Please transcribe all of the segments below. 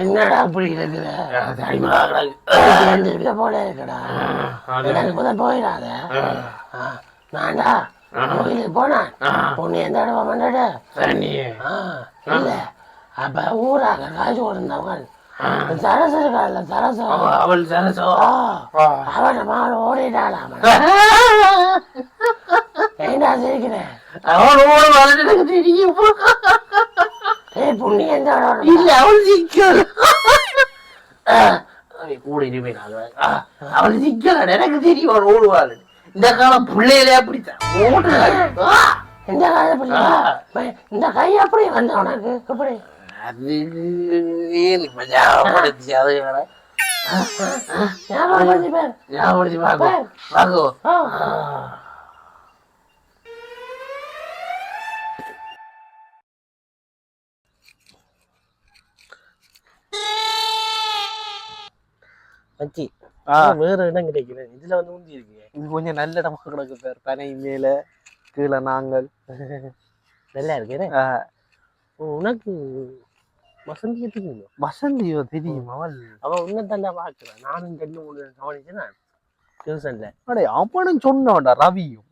என்னடா அப்படி இருக்கிற எழுந்திருக்க போல இருக்கடா. எனக்கு முதல் போயிடாத. நான்டா. கோயிலுக்கு போனேன் பொண்ணு எந்த இடமா பண்ணட இல்ல. அப்ப ஊராக காசு கொடுத்தவங்க சரசு இருக்கான்ல சரசு. அவள் சரசோ. அவன மாடு ஓடிட்டாளாம். ஏண்டா சிரிக்கிறேன் அவளோட வளர்ந்து எனக்கு தெரியும் ஏய் புண்ணி எந்த இடம் இல்ல அவள் சிக்கல் கூட இனிமே அவள் சிக்கல் எனக்கு தெரியும் அவள் ஓடுவாள் இந்த காலம் பிள்ளையிலே அப்படித்தான். ஓடுறாள்! இந்த காலத்துல இந்த கை எப்படி வந்த உனக்கு? எப்படி? அது ஞாபகப்படுத்தி? அது ஞாபகப்படுத்தி பாரு. ஞாபகப்படுத்தி பார்க்கும் பார்க்கும் ஆ. மச்சி வேற இடம் கிடைக்கிறேன் இதுல வந்து ஊந்தி இருக்கீங்க இது கொஞ்சம் நல்ல இடமா கிடக்கு சார். பனை மேல கீழே நாங்கள். நல்லா இருக்கேன் ஆஹ், உனக்கு வசந்தியை தெரியும்? வசந்தியோ தெரியும் அவள். அவன் உன்னை பாக்குறான் நானும் ரெண்டு மூணு கவனிச்சேன்? டியூஷன்ல. அடே அவனும் சொன்னவன்டா ரவியும்?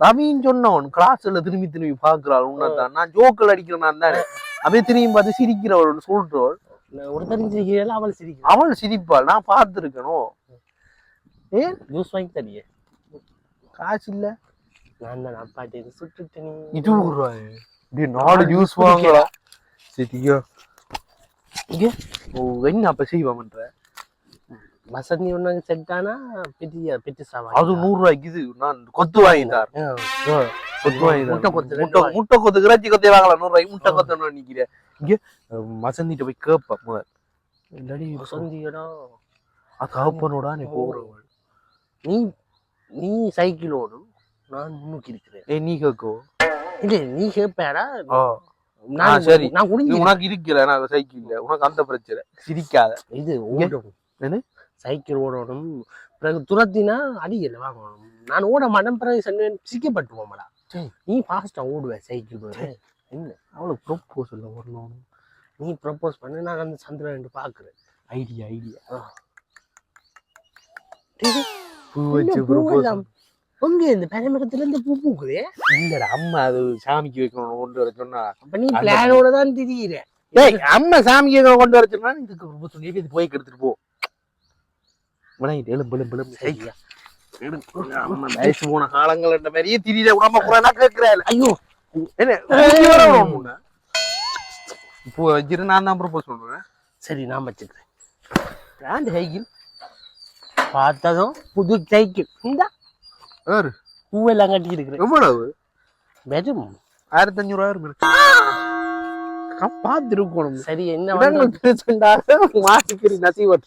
ரவியும் சொன்னவன் கிளாஸ்ல திரும்பி திரும்பி பாக்குறாள் உன்னதான் நான் ஜோக்கள் அடிக்கிறேன் தானே. அப்படியே திரும்பி பார்த்து சிரிக்கிறவள் சொல்றவள். நான் ஒரு தெரிஞ்சிருக்கிறேன் அவள் சிரிக்கிறான் அவள் சிரிப்பாள். நான் பார்த்துருக்கணும் ஏன் ஜூஸ் வாங்கி தரியே காசு இல்ல? நான் தான் அப்பாட்டி சுட்டுட்டு நீ. ரூபாய் இப்படி நாலு ஜூஸ் வாங்கலாம் சரியா இங்க. ஓ என்ன அப்ப செய்வாமன்ற வசந்தி ஒண்ணு செட் ஆனா பெரிய பெரிய சாவாங்க அது நூறு ரூபாய்க்கு இது. நான் கொத்து வாங்கிட்டார். கொத்து வாங்கிட்டார். முட்டை கொத்து முட்டை முட்டை கொத்து இறைச்சி கொத்தே வாங்கலாம். நூறு ரூபாய்க்கு முட்டை கொத்து நிக்கிறேன் இங்க வசந்திட்ட போய் கேப்ப முதல். இல்லாடி வசந்தியோட அது அப்பனோட நீ போறவள் நீ நீ சைக்கிள் ஓடும் நான் முன்னுக்கு இருக்கிறேன். ஏய் நீ கேக்கோ. இல்ல நீ கேட்பேடா நான் சரி. நான் உனக்கு இருக்கல நான் சைக்கிள் உனக்கு அந்த பிரச்சனை. சிரிக்காத. இது என்ன? சைக்கிள் ஓடணும். பிறகு துரத்தினா அடிக்கல வாங்கணும் நான் ஓட மாட்டேன் பிறகு சென்வேன் சிக்கப்பட்டுவோம்டா. நீ ஃபாஸ்டா ஓடுவேன் சைக்கிள் என்ன? அவளுக்கு ப்ரொப்போசல் வரணும் நீ ப்ரப்போஸ் பண்ணு நான் அந்த சந்திரன் பாக்குறேன் ஐடியா ஐடியா? உங்க இந்த பெருமரத்துல இருந்து பூ பூக்குதே? இல்லடா அம்மா அது சாமிக்கு வைக்கணும் கொண்டு வர சொன்னா. அப்ப நீ பிளானோட தான் திரியிற. அம்மா சாமிக்கு கொண்டு வர சொன்னா இதுக்கு போய் எடுத்துட்டு போ. விளங்கிட்டு எலும்பு எலும்பு எலும்பு சரியா அம்மா வயசு போன காலங்கள் இந்த மாதிரியே திரியல உடம்ப குறைனா கேட்கிறேன் ஐயோ. என்ன. இப்போ வச்சிரு நான் தான் ப்ரொப்போஸ் பண்றேன் சரி நான் வச்சுக்கிறேன். Brand cycle. பார்த்ததும் புது சைக்கிள். இந்த. வேறு பூவெல்லாம் கட்டி இருக்கிறேன் எவ்வளவு? வெறும். ஆயிரத்தி அஞ்சூறு ரூபா இருக்கு பார்த்து இருக்கணும் சரி என்ன மாட்டுக்கறி நசிவட்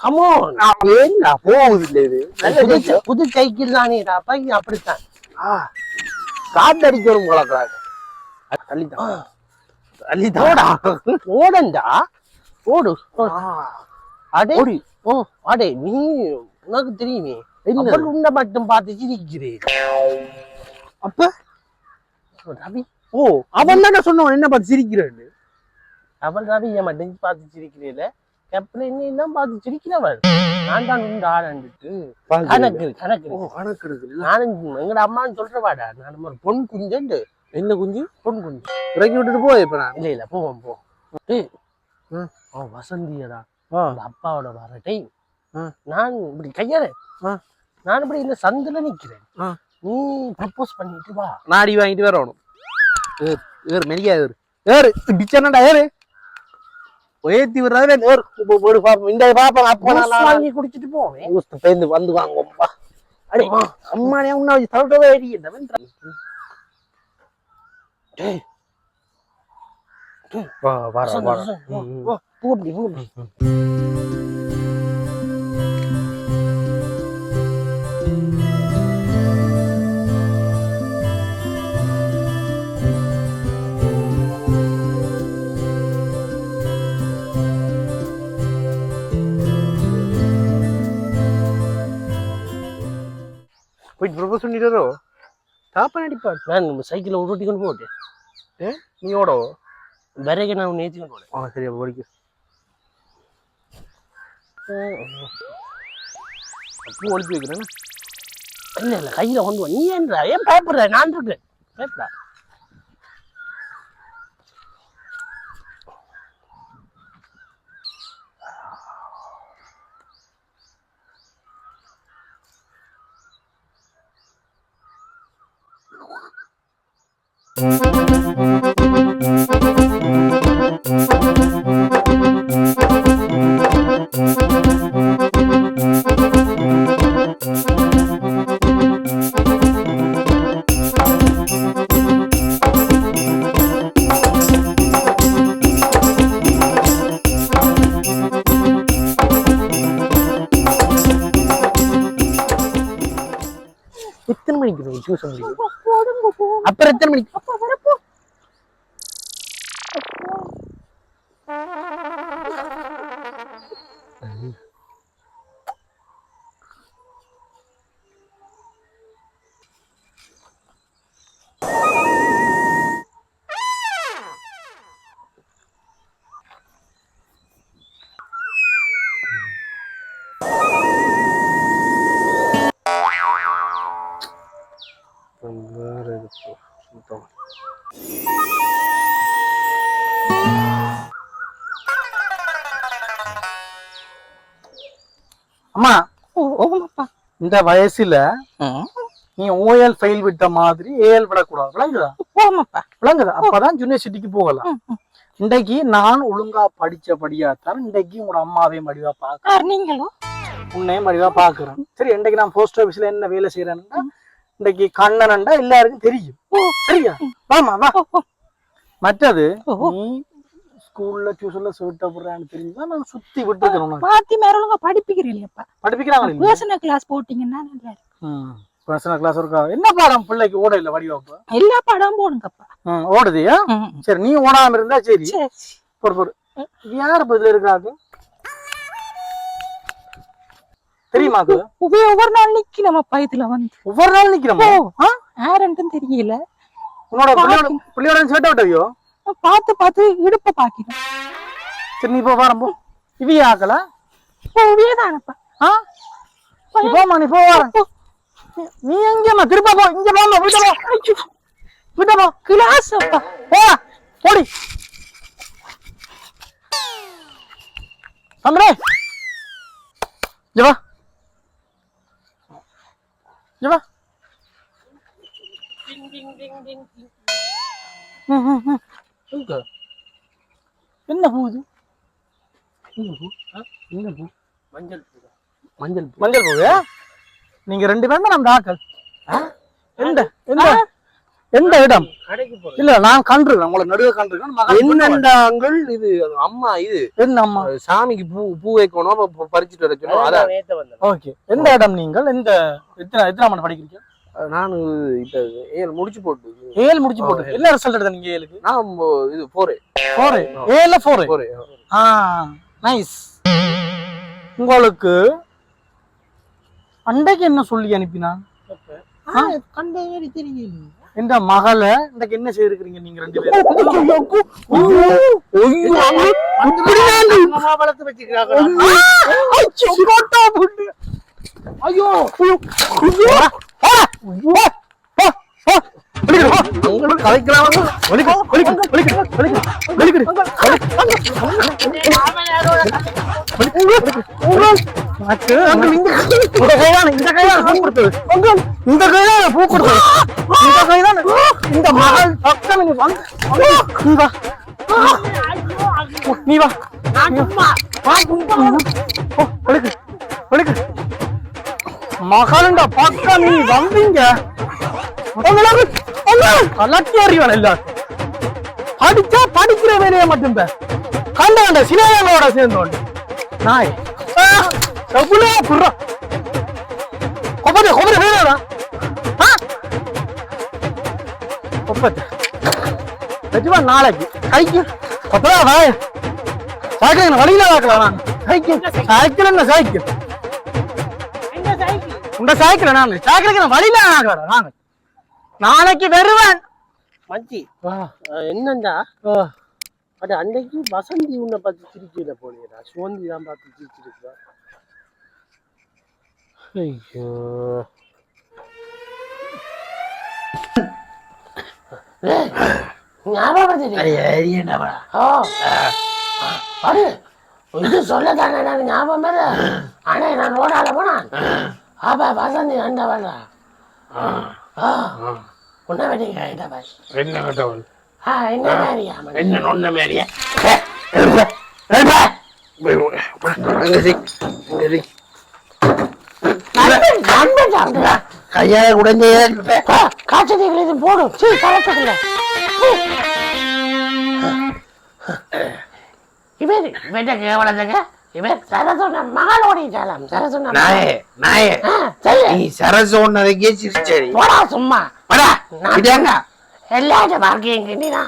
கமோன் என்ன போகுது இது? நல்ல புது சைக்கிள் தானே பையன் அப்படித்தான். காத்தடிக்கணும் கலக்கிறாங்க தள்ளித்தான் தள்ளித்தாடா ஓடண்டா ஓடு அடே. ஓடி. ஓ அடே நீ உனக்கு தெரியுமே? அவள் உன்னை மட்டும் பார்த்து சிரிக்கிறேன் அப்ப? ரவி. ஓ அவன் தானே சொன்னவன் என்ன பார்த்து சிரிக்கிறேன்னு? அவள் ரவியை மட்டும் பார்த்து சிரிக்கிறேல. அப்புறம் என்ன தான் பார்த்து சிரிக்கிறவள் நான் தான் உண்டு கணக்கு கணக்கு கணக்கு எடுக்கல நானும் எங்கட அம்மான்னு சொல்றவாடா. நான் ஒரு பொன் குஞ்சுண்டு என்ன குஞ்சு? பொன் குஞ்சு. இறக்கி விட்டுட்டு போ இப்ப நான். இல்ல இல்ல போவோம் போ. அவன் வசந்தியடா. அப்பாவோட வர டேய் ஆ. நான் இப்படி கையாரு. நான் இப்படி இந்த சந்தில நிக்கிறேன். நீ ப்ரப்போஸ் பண்ணிட்டு வா. நாடி வாங்கிட்டு வரணும் ஏறு ஏறு மெரியா ஏறு. ஏறு டிச்சனடா ஏறு. ஏத்தி இப்போ போடு பாப்போம் இந்த பாப்போம் அப்போ வாங்கி குடிச்சிட்டு போவேன். ஊஸ்து பேந்து வந்து வாங்குவோம்பா அடே அம்மானே உன்ன வச்சு தரட்டவே அடிக்கிறவன் டேய். வா வர வசந்த், வர வசந்த், வா, வா, போ அப்படி போ ப்ரொபோஸ் பண்ணிட்டு வரோ தாப்பன் அடிப்பார் நான் சைக்கிளை உருட்டி கொண்டு போட்டு ஏ நீ ஓடவோ வரைக்கும் நான் நேற்றி கொண்டு போனேன் ஆ சரி அப்போ படிக்க அப்போ ஒழிச்சு வைக்கிறேன் இல்ல இல்ல கையில கொண்டு வா நீ ஏன்றா ஏன் பயப்படுற நான் இருக்கேன் பயப்படா இந்த வயசுல நீ ஓஎல் ஃபெயில் விட்ட மாதிரி ஏஎல் விடக்கூடாது. விளங்குதா? ஓமாப்பா விளங்குதா? அப்பதான் யூனிவர்சிட்டிக்கு போகலாம். இன்றைக்கு நான் ஒழுங்கா படிச்சபடியா தான் இன்றைக்கு உங்களோட அம்மாவையும் வடிவா பார்க்க யார் நீங்களோ? உன்னையும் வடிவா பாக்குறேன். சரி இன்றைக்கு நான் போஸ்ட் ஆபீஸ்ல என்ன வேலை செய்யறேன்னா இன்றைக்கு கண்ணனண்டா எல்லாருக்கும் தெரியும். சரியா? வாமா வா. மற்றது. நீ ஸ்கூல்ல டியூஷன்ல சொல்லிட்ட போறான்னு தெரிஞ்சுதான் நான் சுத்தி உனக்கு. பாத்தி மேல ஒழுங்கா படிப்பிக்கிறீங்களப்பா படிப்பிக்கிறாங்க இல்லையா? பர்சனல் கிளாஸ் போட்டீங்கன்னா நல்லா இருக்கும். ம் பர்சனல் கிளாஸ் இருக்கா? என்ன பாடம் பிள்ளைக்கு ஓட இல்ல வடிவாப்பா எல்லா படம் போடுங்கப்பா. ஓடுதியா. சரி நீ ஓடாம இருந்தா சரி. பொறு இது யார் பதில் இருக்காது தெரியுமாக்கு ஒவ்வொரு நாள் நிக்கணுமப்பா இதுல வந்து. ஒவ்வொரு நாள் நிக்கிறோமா ஆ? யாருன்ட்டு தெரியல. உன்னோட பிள்ளையோட பிள்ளையோட சேர்த்து விட்டவியோ? பார்த்து பார்த்து இடுப்ப பாக்கிறேன் சரி நீ இப்போ வரம்போ இவி ஆக்கல? ஓவியதானப்பா ஆ? நீ போமா நீ போ வரேன் நீ எங்கேம்மா திரும்ப போ இங்க போமா வீட்ட போ. வீட்ட போ. கிளாஸ் அப்பா. போ போடி சந்திரே. இங்க வா. இங்க வா. ம், ம், ம். எங்க? என்ன பூ இது? என்ன பூ? ஆ? என்ன பூ? மஞ்சள் பூ. மஞ்சள் பூ. மஞ்சள் பூவே? நீங்க ரெண்டு பேரும் தான் நம்ம ஆக்கள். எந்த? எந்த? எந்த இடம்? இல்ல நான் கண்டிருக்கேன். உங்களை நடுவே கண்டிருக்கேன். என்னண்டாங்கள் இது அம்மா இது. என்ன அம்மா? சாமிக்கு பூ பூ வைக்கணும். ப- பறிச்சுட்டு வர சொன்னோம். ஓகே. எந்த இடம் நீங்கள்? எந்த எத்தனை எத்தனை மணி படிக்கிறீங்க? நான் இப்ப ஏழு முடிச்சு போட்டு. ஏழு முடிச்சு போட்டு. என்ன ரிசல்ட் எடுத்த நீங்க ஏழுக்கு? நான் இது போறேன் ஃபோரு ஏழுல ஃபோரு போறேன் ஆ. நைஸ் உங்களுக்கு அண்டைக்கு என்ன சொல்லி அனுப்பினான் கண்ட மாதிரி தெரியல இந்த மகளை இன்றைக்கு என்ன செய்திருக்கிறீங்க நீங்க ரெண்டு பேரும்? ஐயோ. இந்த கைதான் பூ கொடுத்தது இந்த கைதான் இந்த மகள் பக்கம் நீ வந்து நீ வா நீ வா ஓ, ஒழுக்கு, ஒழுக்கு. மகள்ட பக்கம் நீ வந்தீங்க. உங்களுக்கு கலட்டி அறிவான் படிச்சா படிக்கிற வேலையை மட்டும் கண்ட கண்ட சிலைகளோட சேர்ந்தோண்டு நாய் எவ்வளோ புறா கொப்பத்தை கொப்பத்தை வேணாடா கொப்பத்தை. நிஜமா நாளைக்கு. கைக்கு கொப்பதா வாய். சைக்கிள் என்ன வழியில வாக்கலாம் நான். சைக்கிள். சைக்கிள் என்ன சைக்கிள்? உங்க சைக்கிள் நான் சைக்கிளுக்கு நான் வழியில நாங்க நாளைக்கு வருவேன். மச்சி என்னண்டா. அது அன்னைக்கு வசந்தி உன்னை பார்த்து சிரிச்சுட போனீடா சுவந்தி தான் பார்த்து சிரிச்சிருக்கா ஐயோ. ஞாபகம் ஓ அடு இது சொல்ல தானே எனக்கு ஞாபகம் ஆனா நான் ரோடால போனான். அப்ப வசந்தி அண்டவல்ல உன்னை இந்த பஸ் என்ன கட்டவன் ஆ என்ன மாதிரியா என்ன நொன்ன சாப்பிடுறா கையால உடஞ்சே காய்ச்சல் இது போடும் கலப்பதில்ல இவன் கேவலத்துக்கு இவர் சரசொன்ன மகளோடி ஜாலம் சரசொன்ன நாயே நாயே. நீ சரசோன்னதுக்கே சிரிச்சடி போடா சும்மா. வாடா இதாங்க எல்லாட்ட வாழ்க்கையும் கிண்டினா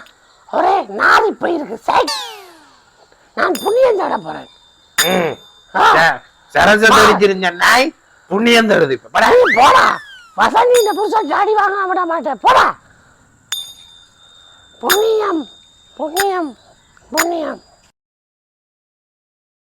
ஒரே நாரி போயிருக்கு சை. நான் புண்ணியம் தேட போறேன். அடிச்சிருந்த நாய் புண்ணியம் தருது இப்ப. போடா. வசந்தி இந்த புருஷன் ஜாடி வாங்க விட மாட்டேன் போடா. புண்ணியம் புண்ணியம் புண்ணியம்.